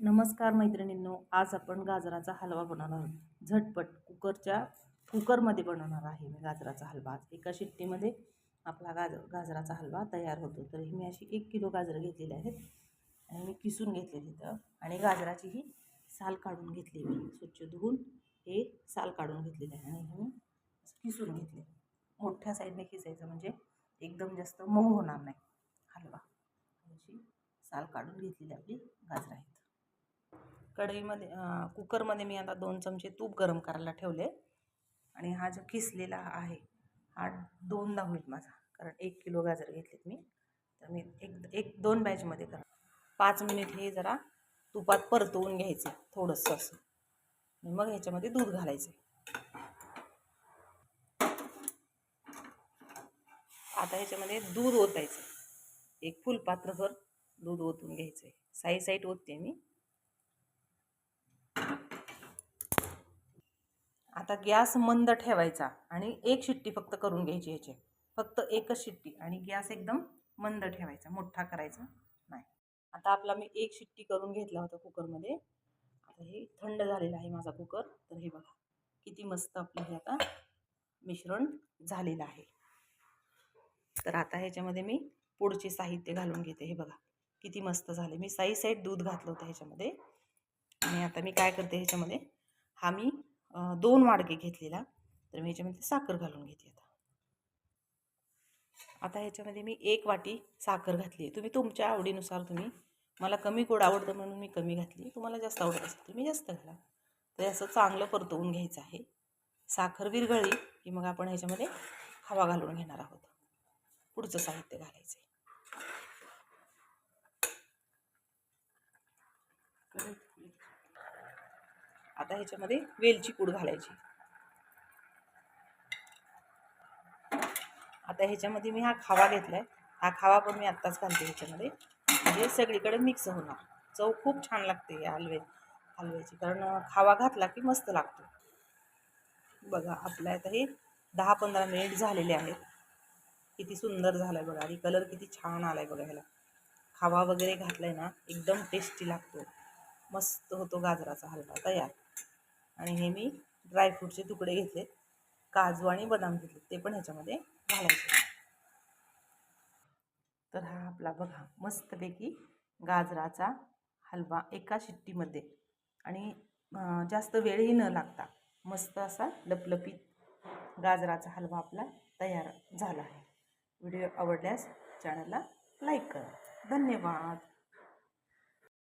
नमस्कार मैत्रिणींनो आज आपण गाजराचा हलवा बनवणार आहोत. झटपट कुकरच्या कुकरमध्ये बनवणार आहे मी गाजराचा हलवा. आज एका शिट्टीमध्ये आपला गाज गाजराचा हलवा तयार होतो. तर मी अशी एक किलो गाजरं घेतलेली आहेत आणि मी किसून घेतलेली तिथं आणि गाजराची ही साल काढून घेतली मी. स्वच्छ धुवून हे साल काढून घेतलेले आहे. आणि हे मी किसून घेतले. मोठ्या साईडने खिसायचं म्हणजे एकदम जास्त मऊ होणार नाही. हलवा. अशी साल काढून घेतलेली आपली गाजरं आहेत कढईमध्ये कुकरमध्ये मी आता दोन चमचे तूप गरम करायला ठेवले. आणि हा जो किसलेला आहे हा दोनदा होईल माझा. कारण एक किलो गाजर घेतलेत मी. तर मी एक एक दोन बॅचमध्ये करा पाच मिनिट हे जरा तुपात परतवून घ्यायचं थोडंसं असं. आणि मग ह्याच्यामध्ये दूध घालायचं. आता ह्याच्यामध्ये दूध ओतायचं. एक फुलपात्रभर दूध ओतून घ्यायचं आहे साई साईट ओतते मी. आता गॅस मंद ठेवायचा आणि एक शिट्टी फक्त करून घ्यायची ह्याची. फक्त एकच शिट्टी आणि गॅस एकदम मंद ठेवायचा मोठा करायचा नाही. आता आपला मी एक शिट्टी करून घेतला होता कुकरमध्ये. आता हे थंड झालेलं आहे माझा कुकर. तर हे बघा किती मस्त आपलं हे आता मिश्रण झालेलं आहे. तर आता ह्याच्यामध्ये मी पुढचे साहित्य घालून घेते. हे बघा किती मस्त झाले. मी साई साईड दूध घातलं होतं ह्याच्यामध्ये. आणि आता मी काय करते ह्याच्यामध्ये हा मी दोन वाडगे घेतलेला. तर मी ह्याच्यामध्ये साखर घालून घेते आता. आता ह्याच्यामध्ये मी एक वाटी साखर घातली तुम्ही तुमच्या आवडीनुसार तुम्ही मला कमी गोड आवडतं म्हणून मी कमी घातली तुम्हाला जास्त आवडत असेल तुम्ही जास्त घाला. तर असं चांगलं परतवून घ्यायचं आहे. साखर विरघळली की मग आपण ह्याच्यामध्ये हवा घालून घेणार आहोत. पुढचं साहित्य घालायचं आता ह्याच्यामध्ये वेलची पूड घालायची. आता ह्याच्यामध्ये मी हा खावा घेतला आहे हा खावा पण मी आत्ताच घालते ह्याच्यामध्ये. म्हणजे सगळीकडे मिक्स होणार. चव खूप छान लागते या हलवे हलव्याची. कारण खावा घातला की मस्त लागतो. बघा आपल्या आता हे दहा पंधरा मिनिट झालेले आहेत. किती सुंदर झालं आहे बघा. आणि कलर किती छान आला आहे बघा ह्याला. खावा वगैरे घातला आहे ना एकदम टेस्टी लागतो. मस्त होतो गाजराचा हलवा. तयार. आणि हे मी ड्रायफ्रूटचे तुकडे घेतलेत काजू आणि बदाम घेतले. ते पण ह्याच्यामध्ये घालायचे. तर हा आपला बघा मस्तपैकी गाजराचा हलवा एका शिट्टीमध्ये. आणि जास्त वेळही न लागता मस्त असा लपलपीत गाजराचा हलवा आपला तयार झाला आहे. व्हिडिओ आवडल्यास चॅनलला लाईक करा. धन्यवाद.